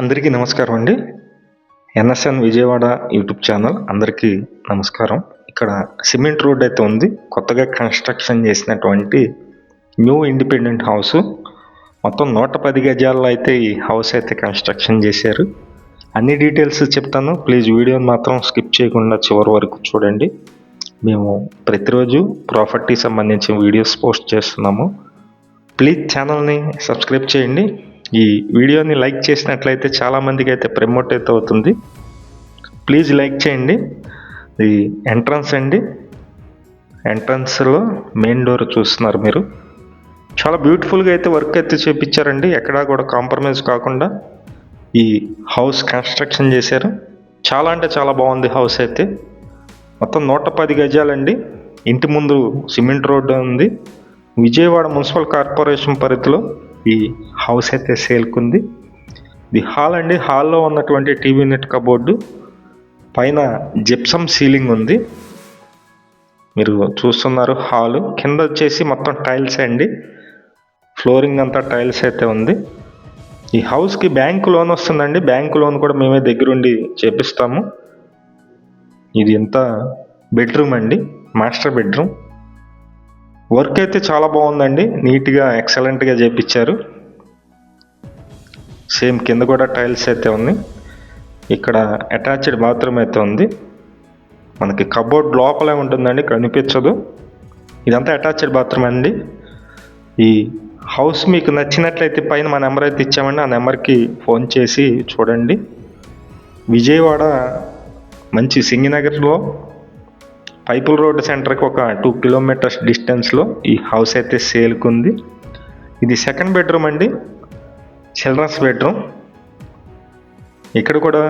అందరికీ నమస్కారం అండి. ఎన్ఎస్ఎన్ విజయవాడ యూట్యూబ్ ఛానల్ అందరికీ నమస్కారం. ఇక్కడ సిమెంట్ రోడ్ అయితే ఉంది. కొత్తగా కన్స్ట్రక్షన్ చేసినటువంటి న్యూ ఇండిపెండెంట్ హౌస్. మొత్తం నూట పది గజాల్లో అయితే ఈ హౌస్ అయితే కన్స్ట్రక్షన్ చేశారు. అన్ని డీటెయిల్స్ చెప్తాను. ప్లీజ్ వీడియోని మాత్రం స్కిప్ చేయకుండా చివరి వరకు చూడండి. మేము ప్రతిరోజు ప్రాపర్టీ సంబంధించిన వీడియోస్ పోస్ట్ చేస్తున్నాము. ప్లీజ్ ఛానల్ని సబ్స్క్రైబ్ చేయండి. ఈ వీడియోని లైక్ చేసినట్లయితే చాలామందికి అయితే ప్రమోట్ అయితే అవుతుంది. ప్లీజ్ లైక్ చేయండి. ఇది ఎంట్రన్స్ అండి. ఎంట్రన్స్లో మెయిన్ డోర్ చూస్తున్నారు మీరు. చాలా బ్యూటిఫుల్గా అయితే వర్క్ అయితే చేపించారండి. ఎక్కడా కూడా కాంప్రమైజ్ కాకుండా ఈ హౌస్ కన్స్ట్రక్షన్ చేశారు. చాలా అంటే చాలా బాగుంది హౌస్ అయితే. మొత్తం నూట పది గజాలండి. ఇంటి ముందు సిమెంట్ రోడ్డు ఉంది. విజయవాడ మున్సిపల్ కార్పొరేషన్ పరిధిలో ఈ హౌస్ అయితే సేల్కుంది. ఇది హాల్ అండి హాల్లో ఉన్నటువంటి టీవీ నెట్ కబోర్డు. పైన జిప్సమ్ సీలింగ్ ఉంది. మీరు చూస్తున్నారు హాలు. కింద వచ్చేసి మొత్తం టైల్స్ అండి. ఫ్లోరింగ్ అంతా టైల్స్ అయితే ఉంది. ఈ హౌస్కి బ్యాంక్ లోన్ వస్తుందండి. బ్యాంక్ లోన్ కూడా మేమే దగ్గరుండి చేపిస్తాము. ఇది ఎంత బెడ్రూమ్ అండి? Master bedroom. వర్క్ అయితే చాలా బాగుందండి. నీట్గా ఎక్సలెంట్గా చేపించారు సేమ్ కింద కూడా టైల్స్ అయితే ఉంది ఇక్కడ అటాచ్డ్ బాత్రూమ్ అయితే ఉంది. మనకి కబోర్డ్ లోపలే ఉంటుందండి కనిపించదు. ఇదంతా అటాచ్డ్ బాత్రూమ్ అండి. ఈ హౌస్ మీకు నచ్చినట్లయితే పైన మా నెంబర్ అయితే ఇచ్చామండి. ఆ నెంబర్కి ఫోన్ చేసి చూడండి. విజయవాడ మంచి సింగినగర్లో పైపుల్ రోడ్ సెంటర్కి ఒక టూ కిలోమీటర్స్ డిస్టెన్స్లో ఈ హౌస్ అయితే సేల్కి ఉంది ఇది సెకండ్ బెడ్రూమ్ అండి. Children's bedroom. ఇక్కడ కూడా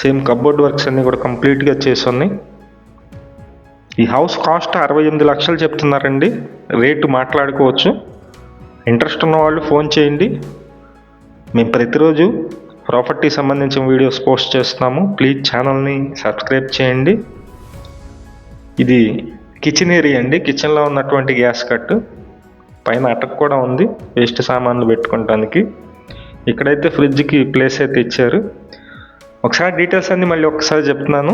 సేమ్ కబోర్డ్ వర్క్స్ అన్నీ కూడా కంప్లీట్గా చేసి ఉన్నాయి ఈ హౌస్ కాస్ట్ అరవై ఎనిమిది లక్షలు చెప్తున్నారండి. రేటు మాట్లాడుకోవచ్చు. ఇంట్రెస్ట్ ఉన్న వాళ్ళు ఫోన్ చేయండి. మేము ప్రతిరోజు ప్రాపర్టీ సంబంధించిన వీడియోస్ పోస్ట్ చేస్తున్నాము. ప్లీజ్ ఛానల్ని సబ్స్క్రైబ్ చేయండి. ఇది కిచెన్ ఏరియా అండి. కిచెన్లో ఉన్నటువంటి గ్యాస్ కట్ పైన అటక్ కూడా ఉంది. వేస్ట్ సామాన్లు పెట్టుకోవటానికి ఇక్కడైతే ఫ్రిడ్జ్కి ప్లేస్ అయితే ఇచ్చారు. ఒకసారి డీటెయిల్స్ అన్ని మళ్ళీ ఒకసారి చెప్తున్నాను.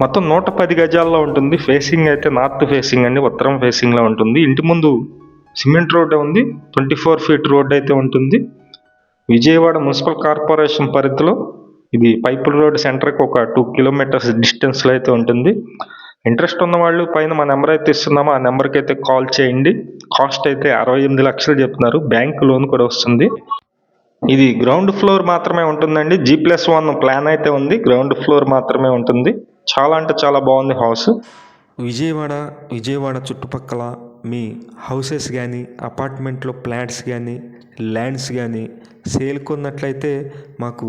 మొత్తం నూట పది గజాల్లో ఉంటుంది. ఫేసింగ్ అయితే నార్త్ ఫేసింగ్ అండి. ఉత్తరం ఫేసింగ్లో ఉంటుంది. ఇంటి ముందు సిమెంట్ రోడ్ ఉంది. ట్వంటీ ఫోర్ ఫీట్ రోడ్ అయితే ఉంటుంది. విజయవాడ మున్సిపల్ కార్పొరేషన్ పరిధిలో ఇది పైపుల్ రోడ్ సెంటర్కి ఒక టూ కిలోమీటర్స్ డిస్టెన్స్లో అయితే ఉంటుంది. ఇంట్రెస్ట్ ఉన్న వాళ్ళు పైన మా నెంబర్ అయితే ఇస్తున్నామో. ఆ నెంబర్కి అయితే కాల్ చేయండి. కాస్ట్ అయితే అరవై ఎనిమిది లక్షలు చెప్తున్నారు. బ్యాంక్ లోన్ కూడా వస్తుంది. ఇది గ్రౌండ్ ఫ్లోర్ మాత్రమే ఉంటుందండి. జీ ప్లస్ వన్ ప్లాన్ అయితే ఉంది. గ్రౌండ్ ఫ్లోర్ మాత్రమే ఉంటుంది. చాలా అంటే చాలా బాగుంది హౌస్. విజయవాడ విజయవాడ చుట్టుపక్కల మీ హౌసెస్ కానీ అపార్ట్మెంట్లో ఫ్లాట్స్ కానీ ల్యాండ్స్ కానీ సేల్కొన్నట్లయితే మాకు